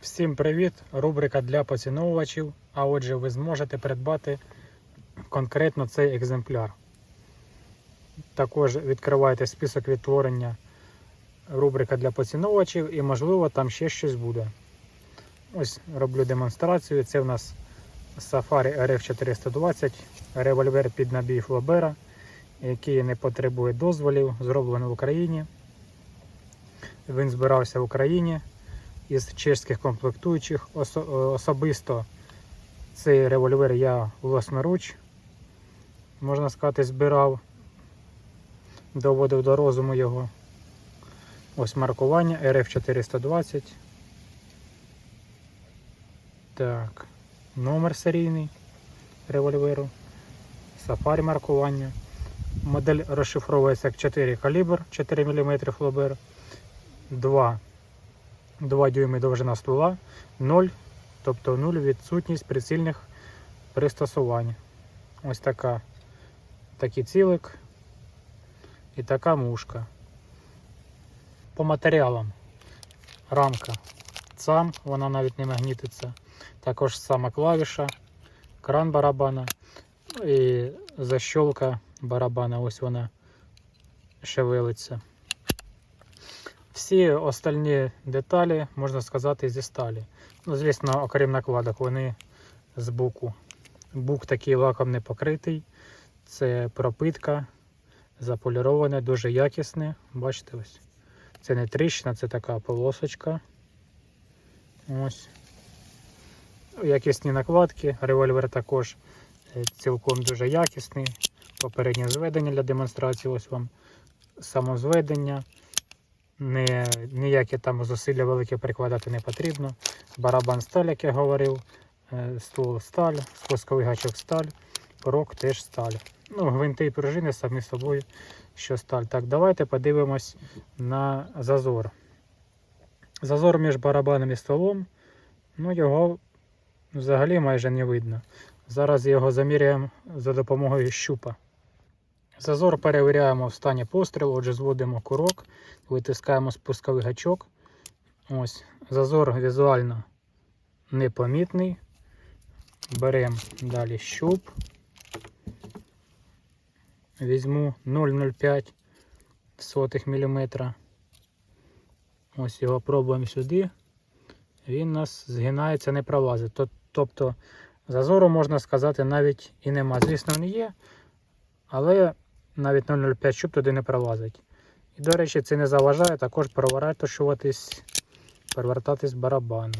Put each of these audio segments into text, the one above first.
Всім привіт! Рубрика для поціновувачів. А отже, ви зможете придбати конкретно цей екземпляр. Також відкривайте список відтворення рубрика для поціновувачів і, можливо, там ще щось буде. Ось роблю демонстрацію. Це в нас Safari RF420, револьвер під набій Флобера, який не потребує дозволів, зроблений в Україні. Він збирався в Україні із чеських комплектуючих. Особисто цей револьвер я власноруч, можна сказати, збирав, доводив до розуму його. Ось маркування RF420. Так, номер серійний револьверу, сафарі маркування. Модель розшифровується як 4 калібр, 4 мм флобер, 2 2 дюйми довжина ствола, 0, тобто 0 відсутність прицільних пристосувань. Ось така, такий цілик і така мушка. По матеріалам рамка сам, вона навіть не магнітиться. Також сама клавіша, кран барабана і защолка барабана, ось вона шевелиться. Всі остальні деталі, можна сказати, зі сталі. Ну, звісно, окрім накладок, вони з боку. Бук такий лаком не покритий. Це пропитка, заполіроване, дуже якісне. Бачите ось. Це не тріщина, це така полосочка. Ось. Якісні накладки. Револьвер також е, цілком дуже якісний. Попереднє зведення для демонстрації. Ось вам самозведення не, ніякі там зусилля великі прикладати не потрібно. Барабан сталь, як я говорив, е, ствол сталь, спусковий гачок сталь, порог теж сталь. Ну, гвинти і пружини самі собою, що сталь. Так, давайте подивимось на зазор. Зазор між барабаном і стволом, ну його взагалі майже не видно. Зараз його заміряємо за допомогою щупа. Зазор перевіряємо в стані пострілу, отже, зводимо курок, витискаємо спусковий гачок. Ось, зазор візуально непомітний. Беремо далі щуп. Візьму 0,05 сотих міліметра. Ось його пробуємо сюди. Він нас згинається, не пролазить. Тобто зазору, можна сказати, навіть і нема. Звісно, він є, але навіть 0,05 щуп туди не пролазить. І, до речі, це не заважає також переворачуватись, перевертатись барабану.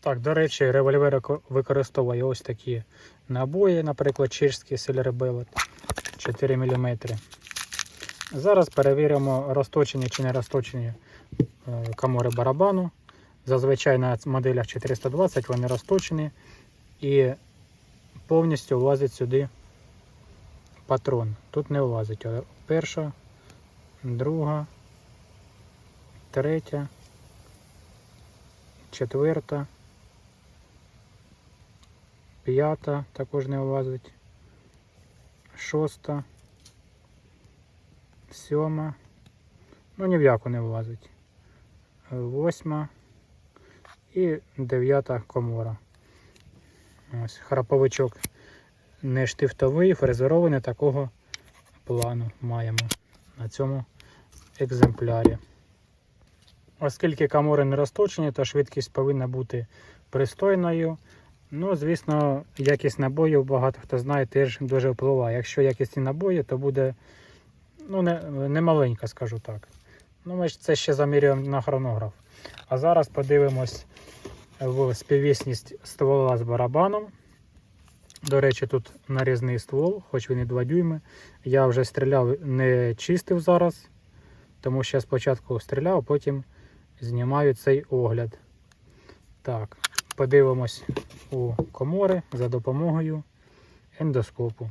Так, до речі, револьвер використовує ось такі набої, наприклад, чешський Bullet 4 мм. Зараз перевіримо розточені чи не розточені е, камори барабану. Зазвичай на моделях 420 вони розточені і повністю влазить сюди патрон. Тут не влазить. Перша, друга, третя, четверта, п'ята також не влазить. Шоста, сьома. Ну ні в яку не влазить. Восьма і дев'ята комора. Ось храповичок не штифтовий, фрезерований такого плану маємо на цьому екземплярі. Оскільки камори не розточені, то швидкість повинна бути пристойною. Ну, звісно, якість набоїв, багато хто знає, теж дуже впливає. Якщо якісні набої, то буде ну, не, не маленька, скажу так. Ну, ми це ще замірюємо на хронограф. А зараз подивимось в співвісність ствола з барабаном. До речі, тут нарізний ствол, хоч він і 2 дюйми. Я вже стріляв, не чистив зараз, тому що я спочатку стріляв, потім знімаю цей огляд. Так, подивимось у комори за допомогою ендоскопу.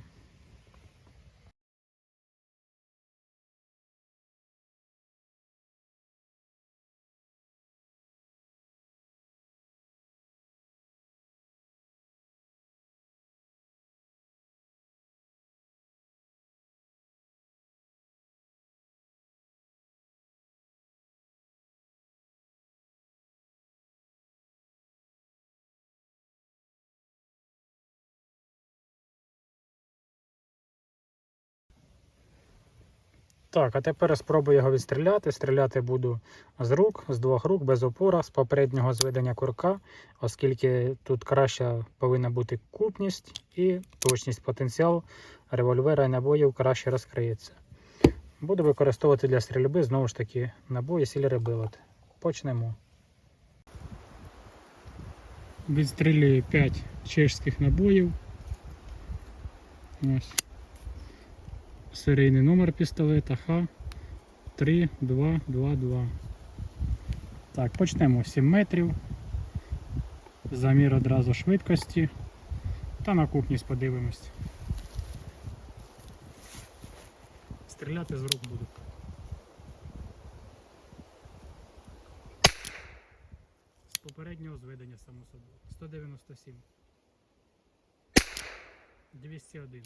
Так, а тепер спробую його відстріляти. Стріляти буду з рук, з двох рук, без опора, з попереднього зведення курка, оскільки тут краща повинна бути купність і точність потенціал револьвера і набоїв краще розкриється. Буду використовувати для стрільби знову ж таки набої сілери билет. Почнемо. Відстрілюю 5 чешських набоїв. Ось. Серійний номер пістолета Х3222. Так, почнемо 7 метрів. Замір одразу швидкості. Та на кухність подивимось. Стріляти з рук буду. З попереднього зведення, само собою. 197. 201.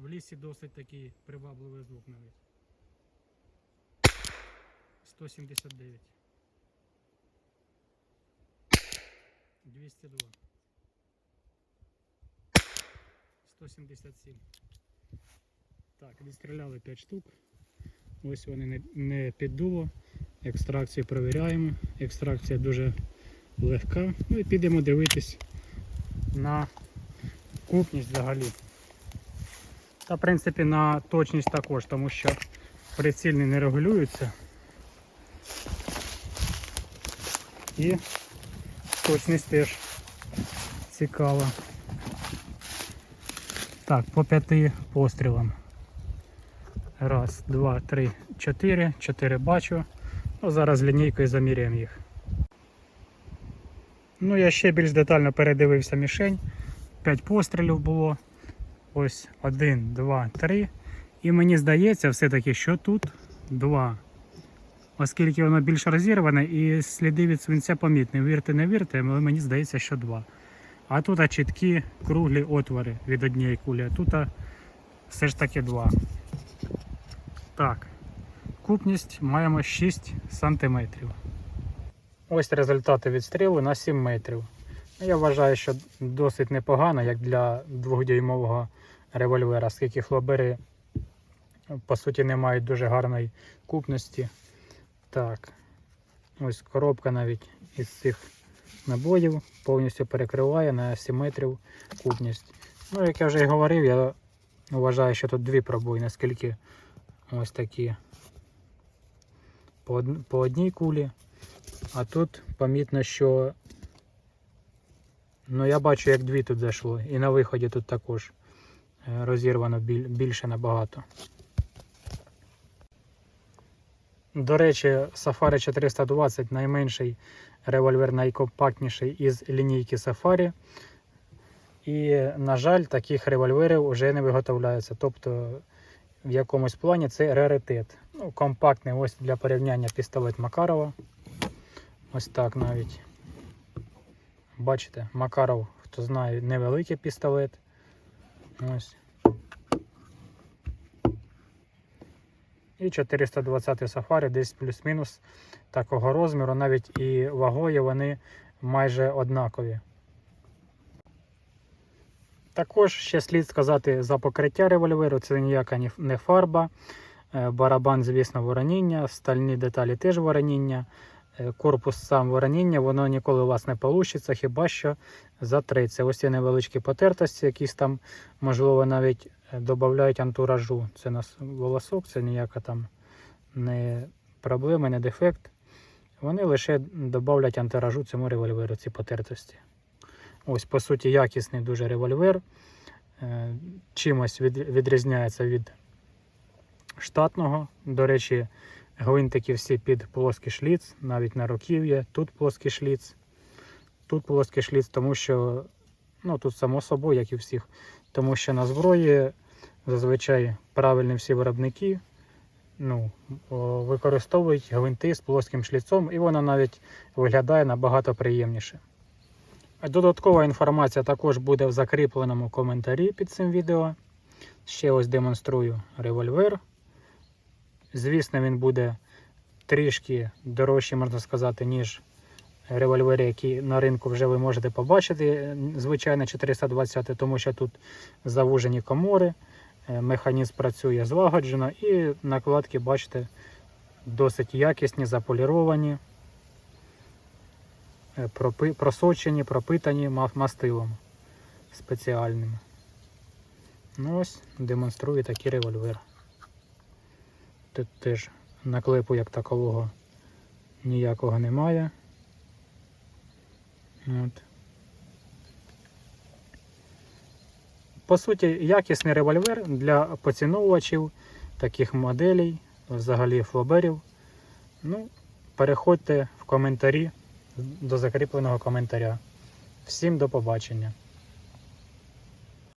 В лісі досить такий привабливий звук навіть. 179. 202. 177. Так, відстріляли 5 штук. Ось вони не, не під дуло. Екстракцію перевіряємо. Екстракція дуже легка. Ну і підемо дивитись на купність взагалі. Та, в принципі, на точність також, тому що прицільні не регулюються. І точність теж цікава. Так, по п'яти пострілам. Раз, два, три, чотири. Чотири бачу. Ну, зараз лінійкою заміряємо їх. Ну, я ще більш детально передивився мішень. П'ять пострілів було. Ось один, два, три. І мені здається, все-таки, що тут два. Оскільки воно більш розірване і сліди від свинця помітні. Вірте, не вірте, але мені здається, що два. А тут чіткі круглі отвори від однієї кулі, а тут все ж таки два. Так, купність маємо 6 см. Ось результати відстрілу на 7 метрів. Ну, Я вважаю, що досить непогано, як для двохдюймового револьвера, оскільки флобери по суті не мають дуже гарної купності. Так, ось коробка навіть із цих набоїв повністю перекриває на 7 метрів купність. Ну, як я вже і говорив, я вважаю, що тут дві пробої, наскільки ось такі по одній кулі. А тут помітно, що ну, я бачу, як дві тут зайшло. І на виході тут також е, розірвано більше набагато. До речі, Safari 420 найменший револьвер, найкомпактніший із лінійки Safari. І, на жаль, таких револьверів вже не виготовляється. Тобто в якомусь плані це раритет. Ну, компактний ось для порівняння пістолет Макарова. Ось так навіть. Бачите, Макаров, хто знає, невеликий пістолет. Ось. І 420 сафарі десь плюс-мінус такого розміру, навіть і вагою вони майже однакові. Також ще слід сказати за покриття револьверу, це ніяка не фарба. Е, Барабан, звісно, вороніння, стальні деталі теж вороніння. Е, Корпус сам вороніння, воно ніколи у вас не вийде, хіба що затриться. Ось є невеличкі потертості, якісь там, можливо, навіть е, додають антуражу. Це нас волосок, це ніяка там не проблема, не дефект. Вони лише додають антиражу цьому револьверу, ці потертості. Ось, по суті, якісний дуже револьвер. Е, Чимось відрізняється від штатного. До речі, гвинтики всі під плоский шліц, навіть на руків'я. Тут плоский шліц, тут плоский шліц, тому що, ну тут само собою, як і всіх, тому що на зброї зазвичай правильні всі виробники ну, використовують гвинти з плоским шліцом, і воно навіть виглядає набагато приємніше. Додаткова інформація також буде в закріпленому коментарі під цим відео. Ще ось демонструю револьвер. Звісно, він буде трішки дорожчий, можна сказати, ніж револьвери, які на ринку вже ви можете побачити. Звичайно, 420, тому що тут завужені комори. Е, Механізм працює злагоджено і накладки, бачите, досить якісні, заполіровані, е, просочені, пропитані мастилом спеціальним. Ну ось, демонструю такий револьвер. Тут теж наклепу як такового ніякого немає. От. По суті, якісний револьвер для поціновувачів таких моделей, взагалі флоберів. Ну, переходьте в коментарі до закріпленого коментаря. Всім до побачення.